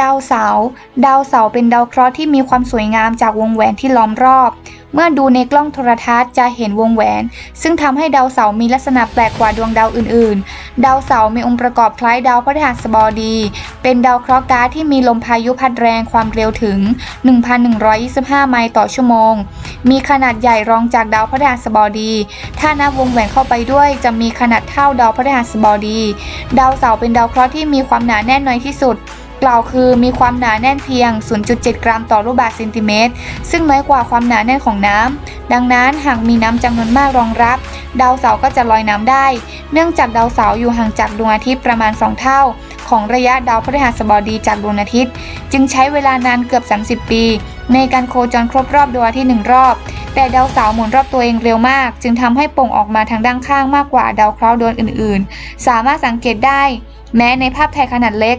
ดาวเสาร์ดาวเสาร์เป็นดาวเคราะห์ที่มีความสวยงามจากวงแหวนที่ล้อมรอบ เมื่อดูในกล้องโทรทัศน์จะเห็นวงแหวน ซึ่งทำให้ดาวเสาร์มีลักษณะแปลกกว่าดวงดาวอื่น ๆ ดาวเสาร์มีองค์ประกอบคล้ายดาวพฤหัสบดี เป็นดาวเคราะห์ก๊าซที่มีลมพายุพัดแรงความเร็วถึง 1,125 ไมล์ต่อชั่วโมง มีขนาดใหญ่รองจากดาวพฤหัสบดี ถ้านับวงแหวนเข้าไปด้วย จะมีขนาดเท่าดาวพฤหัสบดี ดาวเสาร์เป็นดาวเคราะห์ที่มีความหนาแน่นน้อยที่สุด กล่าวคือมีความหนาแน่นเพียง 0.7 กรัมต่อลูกบาศก์เซนติเมตร ซึ่งน้อยกว่าความหนาแน่นของน้ำดังนั้นหากมีน้ำจำนวนมากรองรับ ดาวเสาร์ก็จะลอยน้ำได้ เนื่องจากดาวเสาร์อยู่ห่างจากดวงอาทิตย์ประมาณ 2 เท่า ของระยะดาวพฤหัสบดีจากดวงอาทิตย์ จึงใช้เวลานานเกือบ 30 ปี ในการโคจรครบรอบดวงอาทิตย์หนึ่งรอบ แต่ดาวเสาร์หมุนรอบตัวเองเร็วมาก จึงทำให้โป่งออกมาทางด้านข้างมากกว่าดาวเคราะห์ดวงอื่น ๆ สามารถสังเกตได้ แม้ในภาพถ่ายขนาดเล็ก